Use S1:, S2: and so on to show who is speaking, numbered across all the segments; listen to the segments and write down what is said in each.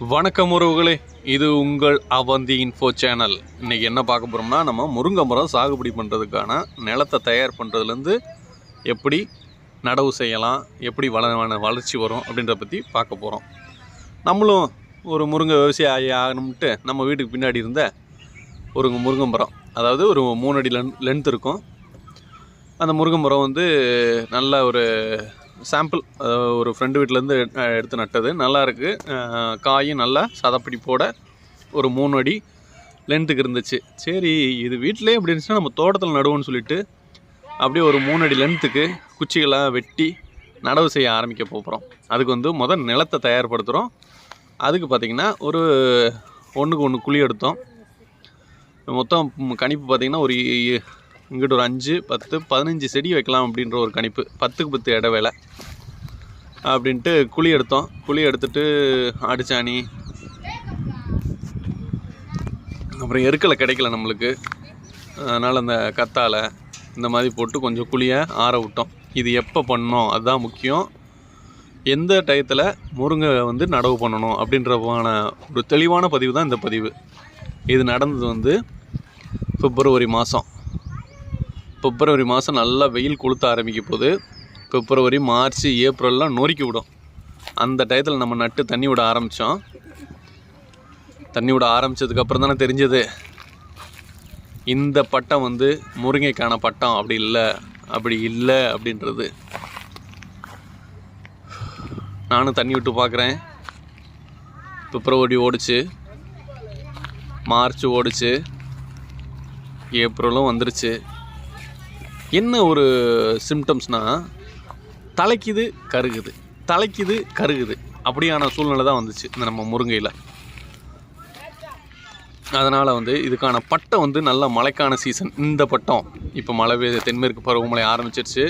S1: வணக்கம் உறவுகளே இது உங்கள் அவந்தி இன்ஃபோ சேனல் இன்றைக்கி என்ன பார்க்க போகிறோம்னா நம்ம முருங்கை மரம் சாகுபடி பண்ணுறதுக்கான நிலத்தை தயார் பண்ணுறதுலேருந்து எப்படி நடவு செய்யலாம் எப்படி வள வளர்ச்சி வரும் அப்படின்றத பற்றி பார்க்க போகிறோம் நம்மளும் ஒரு முருங்கை விவசாயி ஆகணும்ட்டு நம்ம வீட்டுக்கு பின்னாடி இருந்த ஒரு முருங்கை மரம் அதாவது ஒரு மூணு அடி லென் லென்த் இருக்கும். அந்த முருங்கை மரம் வந்து நல்ல ஒரு சாம்பிள் ஒரு ஃப்ரெண்டு வீட்டிலேருந்து எடுத்து நட்டது. நல்லாருக்கு காயும் நல்லா சதப்பிடிப்போட ஒரு மூணு அடி லென்த்துக்கு இருந்துச்சு. சரி இது வீட்டிலே இப்படி இருந்துச்சுன்னா நம்ம தோட்டத்தில் நடுவோம்னு சொல்லிட்டு அப்படியே ஒரு மூணு அடி லென்த்துக்கு குச்சிகளாக வெட்டி நடவு செய்ய ஆரம்பிக்க போகிறோம் அதுக்கு வந்து முதல் நிலத்தை தயார்படுத்துகிறோம் அதுக்கு பார்த்திங்கன்னா ஒரு ஒன்றுக்கு ஒன்று குழி எடுத்தோம். மொத்தம் கணிப்பு பார்த்திங்கன்னா ஒரு இ- இங்கிட்ட ஒரு அஞ்சு பத்து பதினஞ்சு செடி வைக்கலாம் அப்படின்ற ஒரு கணிப்பு. பத்துக்கு பத்து இடைவேளை. அப்படின்ட்டு குழி எடுத்தோம். குழி எடுத்துட்டு ஆடிச்சாணி அப்புறம் எருக்களை கிடைக்கல நம்மளுக்கு. அதனால் அந்த கத்தாழை இந்த மாதிரி போட்டு கொஞ்சம் குழியை ஆற விட்டோம். இது எப்போ பண்ணோம்? அதுதான் முக்கியம். எந்த டயத்தில் முருங்கை வந்து நடவு பண்ணணும் அப்படின்றமான ஒரு தெளிவான பதிவு தான் இந்த பதிவு. இது நடந்தது வந்து பிப்ரவரி மாதம் பிப்ரவரி மாதம் நல்லா வெயில் கொளுத்த ஆரம்பிக்க போது பிப்ரவரி மார்ச் ஏப்ரல்லாம் நொறுக்கி விடும். அந்த டயத்தில் நம்ம நட்டு தண்ணி விட ஆரம்பித்தோம் தண்ணி விட ஆரம்பித்ததுக்கப்புறம் தானே தெரிஞ்சது. இந்த பட்டம் வந்து முருங்கைக்கான பட்டம். அப்படி இல்லை அப்படி இல்லை அப்படின்றது. நானும் தண்ணி விட்டு பார்க்குறேன் பிப்ரவரி ஓடிச்சு. மார்ச் ஓடிச்சு. ஏப்ரலும் வந்துருச்சு. என்ன ஒரு சிம்டம்ஸ்னால் தலைக்குது கருகுது. தலைக்குது கருகுது. அப்படியான சூழ்நிலை தான் வந்துச்சு இந்த நம்ம முருங்கையில். அதனால் வந்து இதுக்கான பட்டம் வந்து நல்ல மழைக்கான சீசன் இந்த பட்டம் இப்போ மழை பெய்த தென்மேற்கு பருவமழை ஆரம்பிச்சிருச்சு.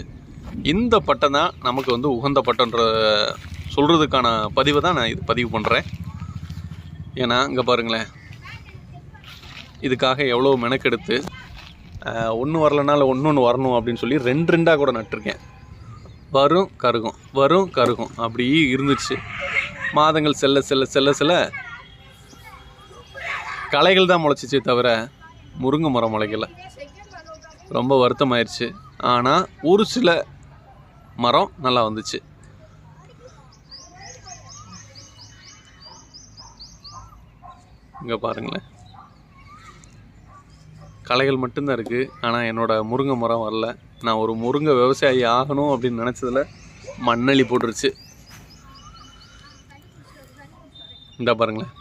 S1: இந்த பட்டம் தான் நமக்கு வந்து உகந்த பட்டம்ன்ற சொல்கிறதுக்கான பதிவை தான் நான் இது பதிவு பண்ணுறேன் ஏன்னா இங்கே பாருங்களேன். இதுக்காக எவ்வளோ மெனக்கெடுத்து ஒன்று வரலனால ஒன்று ஒன்று வரணும் அப்படின்னு சொல்லி ரெண்டு ரெண்டாக கூட நட்டிருக்கேன். வரும் கருகும். வரும் கருகும். அப்படி இருந்துச்சு. மாதங்கள் செல்ல செல்ல செல்ல செல்ல களைகள் தான் முளைச்சிச்சே தவிர முருங்கை மரம் முளைக்கல. ரொம்ப வருத்தமாயிருச்சு. ஆனால் ஒரு சில மரம் நல்லா வந்துச்சு. இங்கே பாருங்களேன். களைகள் மட்டும்தான் இருக்குது ஆனால் என்னோடய முருங்கை மரம் வரல. நான் ஒரு முருங்கை விவசாயி ஆகணும் அப்படின்னு நினச்சதில் மண்ணள்ளி போட்டுருச்சு. இந்த பாருங்களேன்.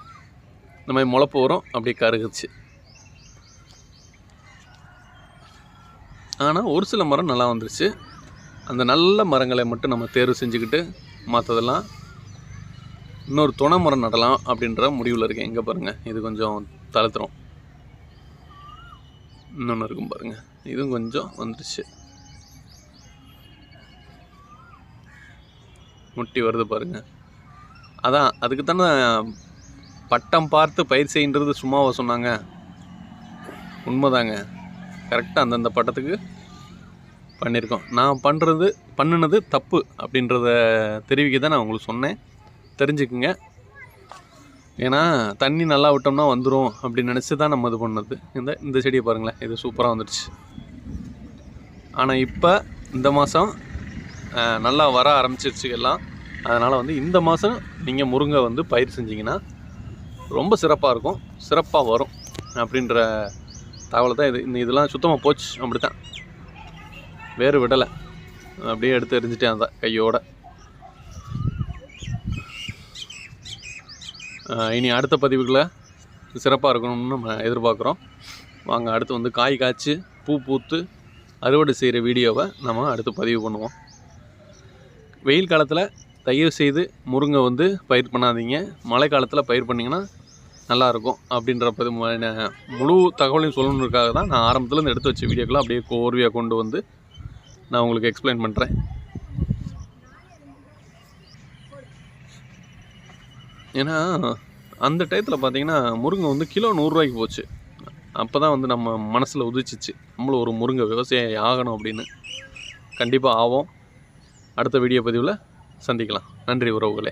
S1: இந்த மாதிரி முளைப்பு வரும் அப்படியே கருகுச்சு. ஆனால் ஒரு சில மரம் நல்லா வந்துருச்சு. அந்த நல்ல மரங்களை மட்டும் நம்ம தேர்வு செஞ்சுக்கிட்டு மற்றதெல்லாம் இன்னொரு துணை மரம் நடலாம் அப்படின்ற முடிவில் இருக்கேன். இங்கே பாருங்கள் இது கொஞ்சம் தளர்த்துறோம். இன்னொன்று இருக்கும் பாருங்க. இதுவும் கொஞ்சம் வந்துடுச்சு முட்டி வருது பாருங்க. அதான் அதுக்கு தானே பட்டம் பார்த்து பயிர் செய்கின்றது சும்மாவை சொன்னாங்க. உண்மைதாங்க. கரெக்டாக அந்தந்த பட்டத்துக்கு பண்ணியிருக்கோம் நான் பண்ணுறது பண்ணினது தப்பு அப்படின்றத தெரிவிக்க தான் நான் உங்களுக்கு சொன்னேன். தெரிஞ்சுக்குங்க. ஏன்னா தண்ணி நல்லா விட்டோம்னா வந்துடும் அப்படின்னு நினச்சி தான் நம்ம இது பண்ணது. இந்த இந்த செடியை பாருங்களேன். இது சூப்பராக வந்துடுச்சு ஆனால் இப்போ இந்த மாதம் நல்லா வர ஆரம்பிச்சிருச்சு எல்லாம். அதனால் வந்து இந்த மாதம் நீங்கள் முருங்கை வந்து பயிர் செஞ்சிங்கன்னா ரொம்ப சிறப்பாக இருக்கும். சிறப்பாக வரும் அப்படின்ற தகவலை தான் இது இந்த இதெல்லாம் சுத்தமாக போச்சு. அப்படி தான் வேறு விடலை. அப்படியே எடுத்து எரிஞ்சிட்டேன் அந்த கையோட. இனி அடுத்த பதிவுகளை சிறப்பாக இருக்கணும்னு நம்ம எதிர்பார்க்குறோம். வாங்க அடுத்து வந்து காய் காய்ச்சி பூ பூத்து அறுவடை செய்கிற வீடியோவை நம்ம அடுத்து பதிவு பண்ணுவோம். வெயில் காலத்தில் தயவு செய்து முருங்கை வந்து பயிர் பண்ணாதீங்க. மழை காலத்தில் பயிர் பண்ணிங்கன்னா நல்லாயிருக்கும் அப்படின்ற பதி முழு தகவலையும் சொல்லணுன்றதுக்காக தான் நான் ஆரம்பத்துலேருந்து எடுத்து வச்ச வீடியோக்களை அப்படியே கோர்வையாக கொண்டு வந்து நான் உங்களுக்கு எக்ஸ்பிளைன் பண்ணுறேன் ஏன்னா அந்த டயத்தில் பார்த்தீங்கன்னா முருங்கை வந்து கிலோ நூறுரூவாய்க்கு போச்சு. அப்போ தான் வந்து நம்ம மனசில் உதிச்சிச்சு. நம்மளும் ஒரு முருங்கை விவசாயி ஆகணும் அப்படின்னு. கண்டிப்பாக ஆவோம். அடுத்த வீடியோ பதிவில் சந்திக்கலாம். நன்றி உறவுகளே.